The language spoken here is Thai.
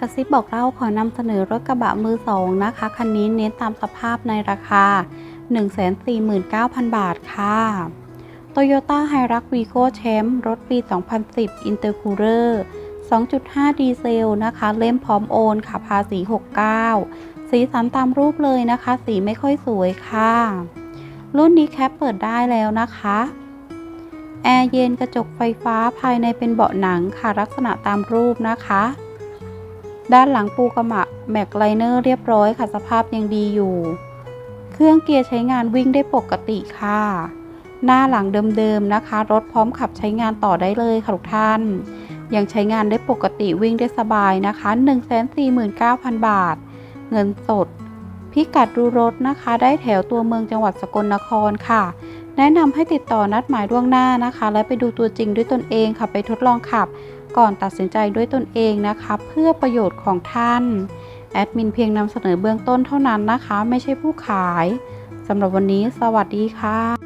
กระซิบบอกเล่าขอนำเสนอรถกระบะมือสองนะคะคันนี้เน้นตามสภาพในราคา 149,000 บาทค่ะ Toyota h i r u x Vigo Champ รถปี 2010 Intercooler 2.5 ดีเซลนะคะ เล่มพร้อมโอนค่ะภาษี 69 สีสันตามรูปเลยนะคะ สีไม่ค่อยสวยค่ะ รุ่นนี้แคปเปิดได้แล้วนะคะแอร์เย็นกระจกไฟฟ้าภายในเป็นเบาะหนังค่ะลักษณะตามรูปนะคะ ด้านหลังปูกระมะแม็กไลเนอร์เรียบร้อยค่ะสภาพยังดีอยู่ เครื่องเกียร์ใช้งานวิ่งได้ปกติค่ะ หน้าหลังเดิมๆนะคะ รถพร้อมขับใช้งานต่อได้เลยค่ะทุกท่าน ยังใช้งานได้ปกติวิ่งได้สบายนะคะ 149,000 บาท เงินสด พิกัดดูรถนะคะ ได้แถวตัวเมืองจังหวัดสกลนครค่ะ แนะนำให้ติดต่อนัดหมายล่วงหน้านะคะ และไปดูตัวจริงด้วยตนเองค่ะไปทดลองขับ ก่อนตัดสินใจด้วยตนเองนะคะ เพื่อประโยชน์ของท่าน แอดมินเพียงนำเสนอเบื้องต้นเท่านั้นนะคะ ไม่ใช่ผู้ขายสำหรับวันนี้ สวัสดีค่ะ